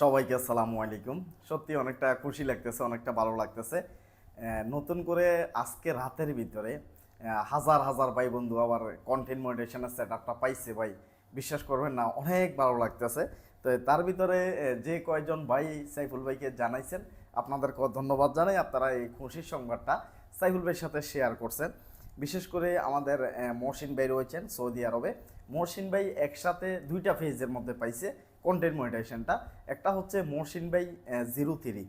সবাইকে আসসালামু আলাইকুম। সত্যি অনেকটা খুশি লাগতেছে, অনেকটা ভালো লাগতেছে। নতুন করে আজকে রাতের ভিতরে হাজার হাজার ভাই বন্ধু আবার কন্টেন্ট মনিটেশনের সেট আপটা পাইছে ভাই। বিশ্বাস করবেন না, অনেক ভালো লাগতেছে। তো তার ভিতরে যে কয়জন ভাই সাইফুল ভাইকে জানাইছেন আপনাদেরকে ধন্যবাদ জানাই। আপনারা এই খুশির সংবাদটা সাইফুল ভাইয়ের সাথে শেয়ার করছেন। বিশেষ করে আমাদের মহসিন ভাই রয়েছেন সৌদি আরবে। মহসিন ভাই একসাথে দুইটা ফেজের মধ্যে পাইছে। কন্টেন্ট মনিটাইজেশনটা একটা হচ্ছে মহসিন ভাই জিরো থ্রি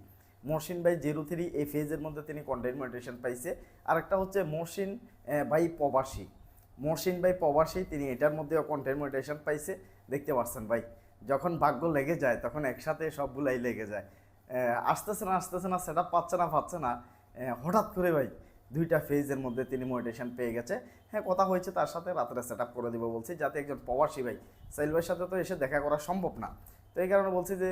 মহসিন ভাই জিরো থ্রি এই ফেজের মধ্যে তিনি কন্টেন্ট মনিটাইজেশন পাইছে। আর একটা হচ্ছে আহ, ভাই প্রবাসী মহসিন ভাই প্রবাসী তিনি এটার মধ্যেও কন্টেন্ট মনিটাইজেশন পাইছে। দেখতে পাচ্ছেন ভাই যখন ভাগ্য লেগে যায় তখন একসাথে সবগুলাই লেগে যায়। আসতেছে না আসতেছে না সেটা পাচ্ছে না পাচ্ছে না। হঠাৎ করে ভাই দুইটা ফেজের মধ্যে তিনি মোটিভেশন পেয়ে গেছে। হ্যাঁ কথা হয়েছে তার সাথে রাত্রে সেট করে দিব বলছি, যাতে একজন প্রবাসী ভাই সাইল সাথে তো এসে দেখা করা সম্ভব না। তো এই কারণে বলছি যে,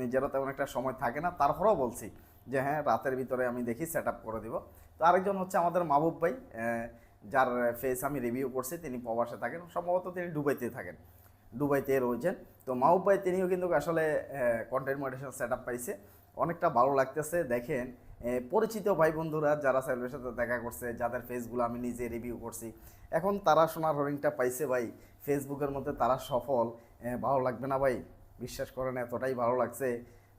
নিজেরও তেমন একটা সময় থাকে না, তারপরেও বলছি যে হ্যাঁ রাতের ভিতরে আমি দেখি সেট করে দিব। তো আরেকজন হচ্ছে আমাদের মাহবুব ভাই যার ফেস আমি রিভিউ করছি, তিনি প্রবাসে থাকেন। সম্ভবত তিনি দুবাইতে থাকেন, দুবাইতে রয়েছেন। তো মাহবুব ভাই, তিনিও কিন্তু আসলে কন্টেন্ট মডিটেশন সেট পাইছে। অনেকটা ভালো লাগতেছে, দেখেন পরিচিত ভাই বন্ধুরা যারা সাহেবের সাথে দেখা করছে, যাদের ফেসগুলো আমি নিজে রিভিউ করছি, এখন তারা সোনার হরিংটা পাইছে ভাই। ফেসবুকের মধ্যে তারা সফল। ভালো লাগবে না ভাই? বিশ্বাস করেন, এতটাই ভালো লাগছে।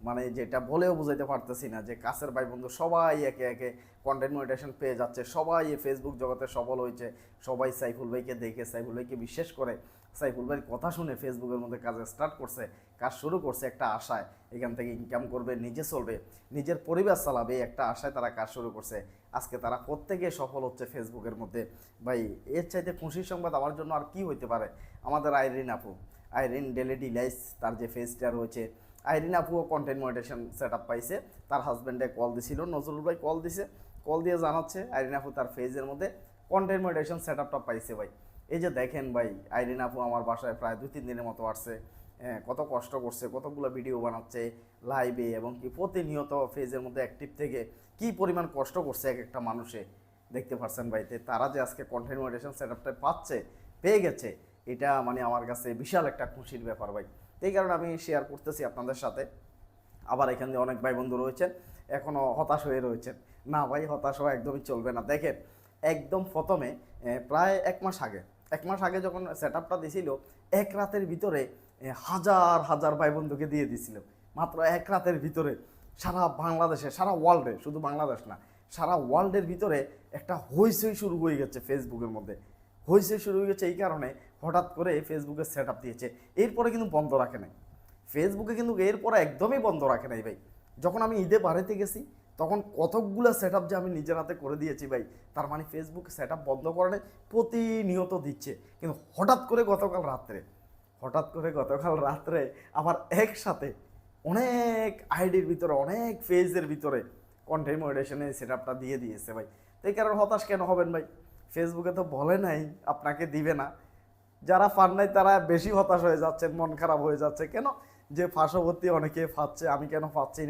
মানে যেটা বলেও বুঝাইতে পারতেছি না যে কাছের ভাই বন্ধু সবাই একে একে কন্টেন্ট মনিটেশন পেয়ে যাচ্ছে, সবাই এই ফেসবুক জগতে সফল হয়েছে, সবাই সাইফুল ভাইকে দেখে, সাইফুল ভাইকে বিশ্বাস করে, সাইফুল ভাইয়ের কথা শুনে ফেসবুকের মধ্যে কাজ স্টার্ট করছে, কাজ শুরু করছে একটা আশায়, এখান থেকে ইনকাম করবে, নিজে চলবে, নিজের পরিবার চালাবে, একটা আশায় তারা কাজ শুরু করছে। আজকে তারা প্রত্যেকে সফল হচ্ছে ফেসবুকের মধ্যে। ভাই, এর চাইতে খুশির সংবাদ আমার জন্য আর কি হইতে পারে? আমাদের আইরিন আপু, আইরিন ডেলি ডিলাইস তার যে ফেসটা রয়েছে আইরিন আপুও কন্টেন্ট মনিটেশন সেট আপ পাইছে। তার হাজব্যান্ডে কল দিছিল নজরুল ভাই কল দিছে। কল দিয়ে জানাচ্ছে আইরিন আপু তার ফেজের মধ্যে কন্টেন্ট মনিটেশন সেট আপটা পাইছে ভাই। এই যে দেখেন ভাই আইরিন আপু আমার বাসায় প্রায় দু তিন দিনের মতো আসছে। হ্যাঁ, কত কষ্ট করছে কতগুলো ভিডিও বানাচ্ছে লাইভে এবং কি প্রতিনিয়ত ফেজের মধ্যে অ্যাক্টিভ থেকে কি পরিমাণ কষ্ট করছে এক একটা মানুষে। দেখতে পারছেন ভাইতে তারা যে আজকে কন্টেন্ট মনিটেশন সেট আপটা পাচ্ছে পেয়ে গেছে এটা মানে আমার কাছে বিশাল একটা খুশির ব্যাপার ভাই। এই কারণে আমি শেয়ার করতেছি আপনাদের সাথে। আবার এখানে অনেক ভাই বন্ধু রয়েছেন এখনও হতাশ হয়ে রয়েছেন। না ভাই, হতাশ হওয়া একদমই চলবে না। দেখেন, একদম প্রথমে প্রায় এক মাস আগে, এক মাস আগে যখন সেট আপটা দিছিল, এক রাতের ভিতরে হাজার হাজার ভাই বন্ধুকে দিয়ে দিছিল। মাত্র এক রাতের ভিতরে, সারা বাংলাদেশে, সারা ওয়ার্ল্ডে শুধু বাংলাদেশ না, সারা ওয়ার্ল্ডের ভিতরে একটা হইচই শুরু হয়ে গেছে ফেসবুকের মধ্যে। হইচই শুরু হয়ে গেছে এই কারণে হঠাৎ করে ফেসবুকের সেট আপ দিয়েছে। এরপরে কিন্তু বন্ধ রাখে নাই। ফেসবুকে কিন্তু এরপরে একদমই বন্ধ রাখে নাই ভাই। যখন আমি ঈদে বাড়িতে গেছি, তখন কতকগুলো সেট যে আমি নিজের হাতে করে দিয়েছি ভাই, তার মানে ফেসবুক সেট আপ বন্ধ করে নাই, প্রতিনিয়ত দিচ্ছে। কিন্তু হঠাৎ করে গতকাল রাত্রে, হঠাৎ করে গতকাল রাত্রে আবার একসাথে অনেক আইডির ভিতরে, অনেক ফেজের ভিতরে কন্টেন্ট মডিটেশনে সেট আপটা দিয়ে দিয়েছে ভাই। তো এই কারণে হতাশ কেন হবেন ভাই? ফেসবুকে তো বলে নাই, আপনাকে দিবে না। যারা ফান নাই, তারা বেশি হতাশ হয়ে যাচ্ছেন মন খারাপ হয়ে যাচ্ছে। কেন? যে পার্শ্ববর্তী অনেকে ফাঁচছে আমি কেন পাচ্ছি না?